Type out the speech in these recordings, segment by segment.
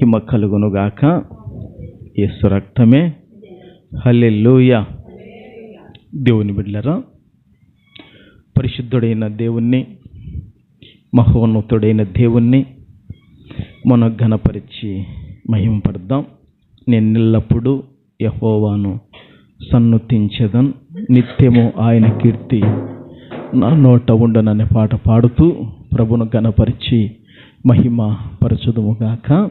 హిమ కలుగునుగాక యేసు రక్తమే. హల్లెలూయ. దేవుని బిడ్డలరా పరిశుద్ధుడైన దేవుణ్ణి మహోన్నతుడైన దేవుణ్ణి మన ఘనపరిచి మహిమపడదాం నేను నిల్లప్పుడు యహోవాను సన్నుతించదన్. నిత్యము ఆయన కీర్తి నా నోట ఉండననే పాట పాడుతూ ప్రభును ఘనపరిచి మహిమ పరచుదుముగాక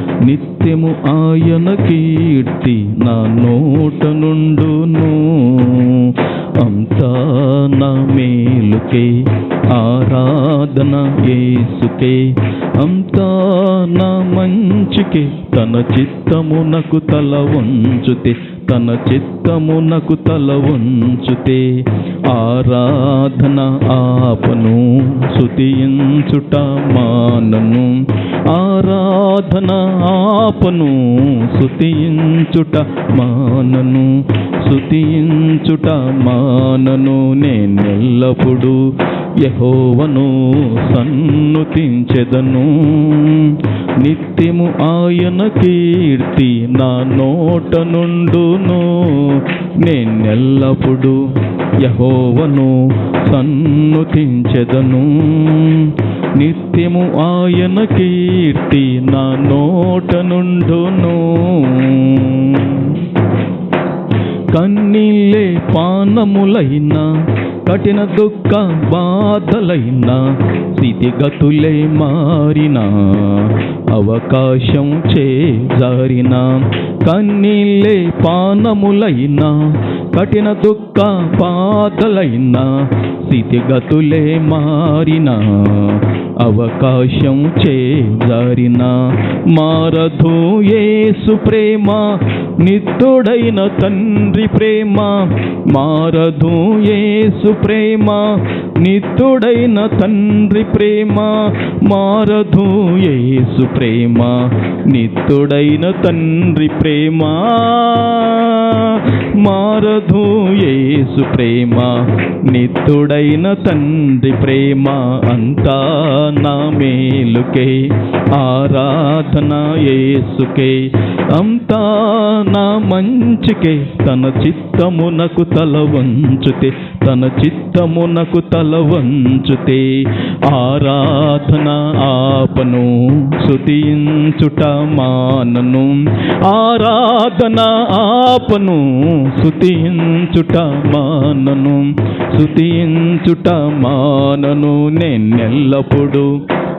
నిత్యము ఆయన కీర్తి నా నోట నుండును. అంతా నా మేలుకే ఆరాధన యేసుకే. అంతా నా మంచికే తన చిత్తమునకు తల వంచుతే తన చిత్తమునకు తల వంచుతే. ఆరాధన ఆపను శుతించుట మానను. ఆరాధన ఆపను శుతించుట మానను శుతించుట మానను నేనెల్లప్పుడు యహోవను సన్నుతించెదను. నిత్యము ఆయన కీర్తి నా నోట నుండును నేనెల్లప్పుడు యహోవను సన్నుతించెదను. నిత్యము ఆయన కీర్తి నా నోట నుండును. కన్నీళ్ళే పానములైన కఠిన దుఃఖ బాధలైన స్థితిగతులే మారిన అవకాశం చేజారిన. కన్నీళ్ళే పానములైన కఠిన దుఃఖ బాధలైన స్థితిగతులే మారిన. అవకాశం చేజారిన మారధు యేసు ప్రేమ నిత్తుడైన తండ్రి ప్రేమ. మారధు యేసు ప్రేమ నిత్తుడైన తండ్రి ప్రేమ. మారధు యేసు ప్రేమ నిత్తుడైన తండ్రి ప్రేమ. మారదు యేసు ప్రేమ నిత్తుడైన తండ్రి ప్రేమ అంతా నా మేలుకే ఆరాధన యేసుకే. అంతా నా మంచికే. తన చిత్తమునకు తల వంచుతే తన చిత్తమునకు తల వంచుతే. ఆరాధన ఆపను శుతించుట మానను. ఆరాధన ఆపను శుతించుట మానను. శుతించుట మానను నేనెల్లప్పుడు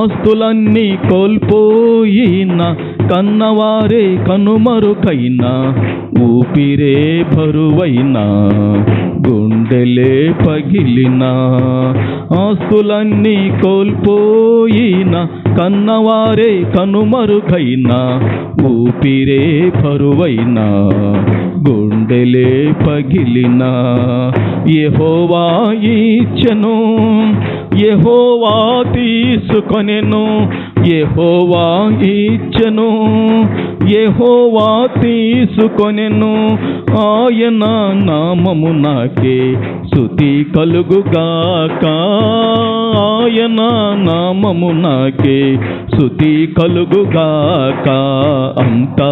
ఆస్తులన్నీ కోల్పోయిన కన్నవారే కనుమరుకైనా ఊపిరే బరువైనా గుండెలే పగిలిన. ఆస్తులన్నీ కోల్పోయిన కన్నవారే కనుమరుకైనా ఊపిరే బరువైనా గుండెలే పగిలిన. యెహోవా ఇచ్చను యహోవా తీసుకొనెను యహోవా ఇచ్చను యహోవా తీసుకొనెను ఆయన నామము నాకే శుతి కలుగుగాక. ఆయన నామము నాకే శుతి కలుగుగాక. అంతా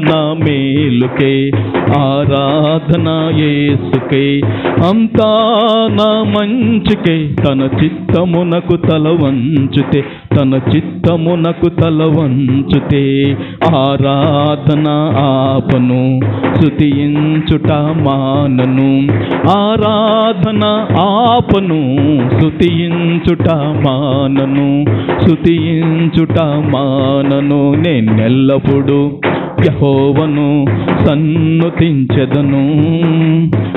నా మేలుకే ఆరాధన యేసుకే. అంతా నా మంచికే తన చి చిత్తమునకు తల వంచుతే తన చిత్తమునకు తల వంచుతే ఆరాధన ఆపను స్తుతించుట మానను. ఆరాధన ఆపను స్తుతించుట మానను స్తుతించుట మానను. నేనెల్లప్పుడు యహోవను సన్నుతించెదను.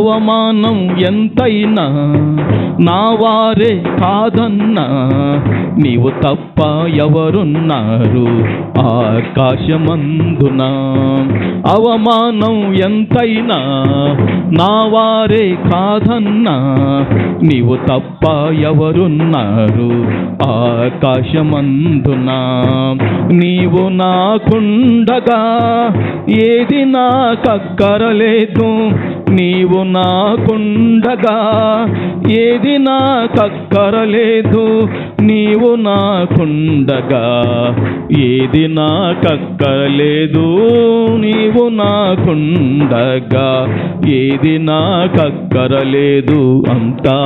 అవమానం ఎంతైనా నా వారే కాదన్నా. నీవు తప్ప ఎవరున్నారు ఆకాశమందున. అవమానం ఎంతైనా నా వారే కాదన్నా. నీవు తప్ప ఎవరున్నారు ఆకాశమందున. నీవు నాకుండగా ఏది నాకక్కరలేదు. నీవు నాకుండగా ఏది నాకక్కరలేదు నీవు నాకుండగా. ఏది నాకక్కరలేదు నీవు నాకుండగా. ఏది నాకక్కరలేదు అంతా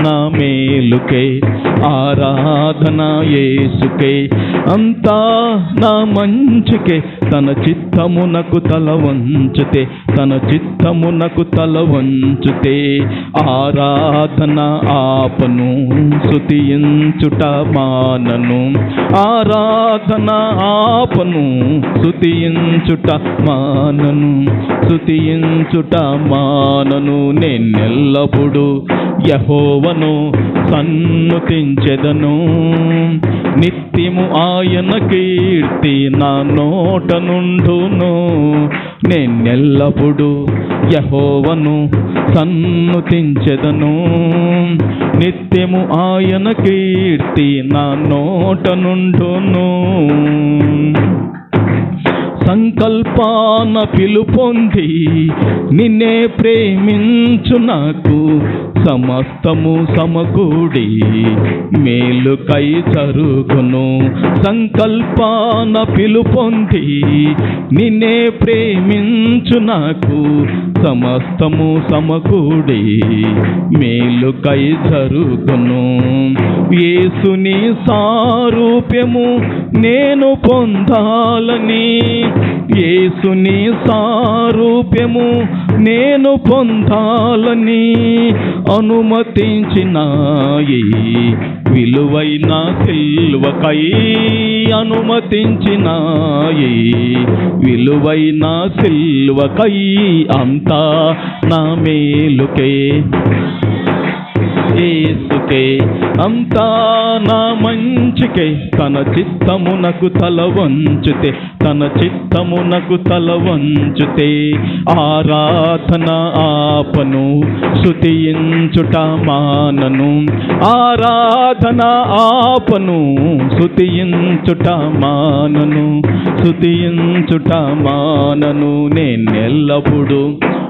నా మేలుకే. ఆరాధన యేసుకే అంతా నా మంచుకే. తన చిత్తమునకు తల వంచుతే తన చిత్తమునకు తల వంచుతే ఆరాధన ఆపను శృతించుట మానను. ఆరాధన ఆపను శృతించుట మానను శృతించుట మానను. నేనెల్లప్పుడు యహోవను సన్నుతించెదను. నిత్యము ఆయన కీర్తి నా నోట నుండును. నేనెల్లప్పుడు యహోవను సన్నుతించెదను. నిత్యము ఆయన కీర్తి నా నోట నుండును. సంకల్పాన పిలుపొంది నిన్నే ప్రేమించు నాకు సమస్తము సమకూడి మేలుకై జరుగును సంకల్పాన పిలుపొంది నిన్నే ప్రేమించు నాకు సమస్తము సమకూడి మేలుకై జరుగును. యేసుని సారూప్యము నేను పొందాలని. యేసుని సారూప్యము నేను పొందాలని అనుమతించినాయి విలువైన సిల్వకై అనుమతించినాయి విలువైన సిల్వకై అంత నా మేలుకే ఏసుకే అంతా నా మంచికే. తన చిత్తమునకు తల వంచుతే తన చిత్తమునకు తల వంచుతే ఆరాధన ఆపను శృతించుట మానను. ఆరాధన ఆపను శృతించుట మానను శృతించుట మానను. నేనెల్లప్పుడు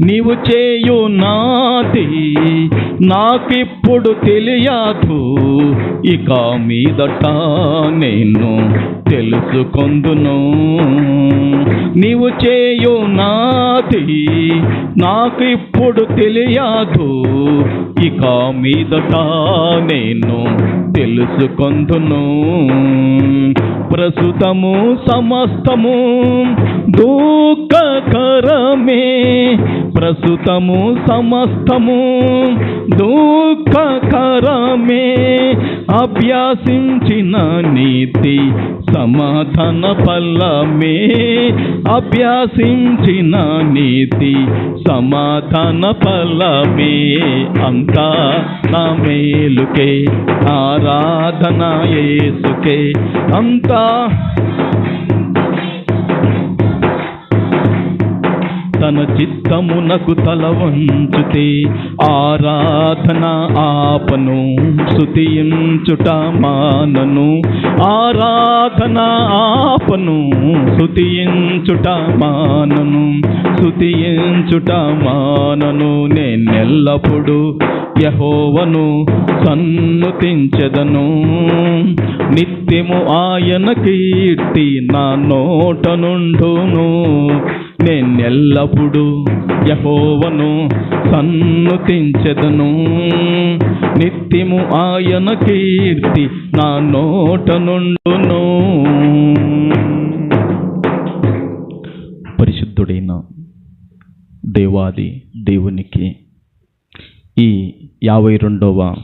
నీవు చేయు నాది నాకిప్పుడు తెలియదు. ఇక మీదట నేను తెలుసుకొందును. నీవు చేయు నాది నాకిప్పుడు తెలియదు. ఇక మీదట నేను తెలుసుకొందును. ప్రస్తుతము సమస్తము దుఃఖకరమే ప్రస్తుతము సమస్తము. దుఃఖకరమే అభ్యాసించిన నీతి సమాధాన ఫలమే. అభ్యాసించిన నీతి సమాధాన ఫలమే. అంతా నా మేలుకే ఆరాధన ఏసుకే అంతా తన చిత్తమునకు తల వంచుతే ఆరాధన ఆపను స్తుతించుట మానను. ఆరాధన ఆపను స్తుతించుట మానను స్తుతించుట మానను. నేనెల్లప్పుడు యహోవను సన్నుతించెదను. నిత్యము ఆయన కీర్తి నా నోట నుండును. నేనెల్లప్పుడు యహోవను సన్నుతించెదను. నిత్యము ఆయన కీర్తి నా నోట నుండును. పరిశుద్ధుడైన దేవాది దేవునికి ఈ యాభై రెండవ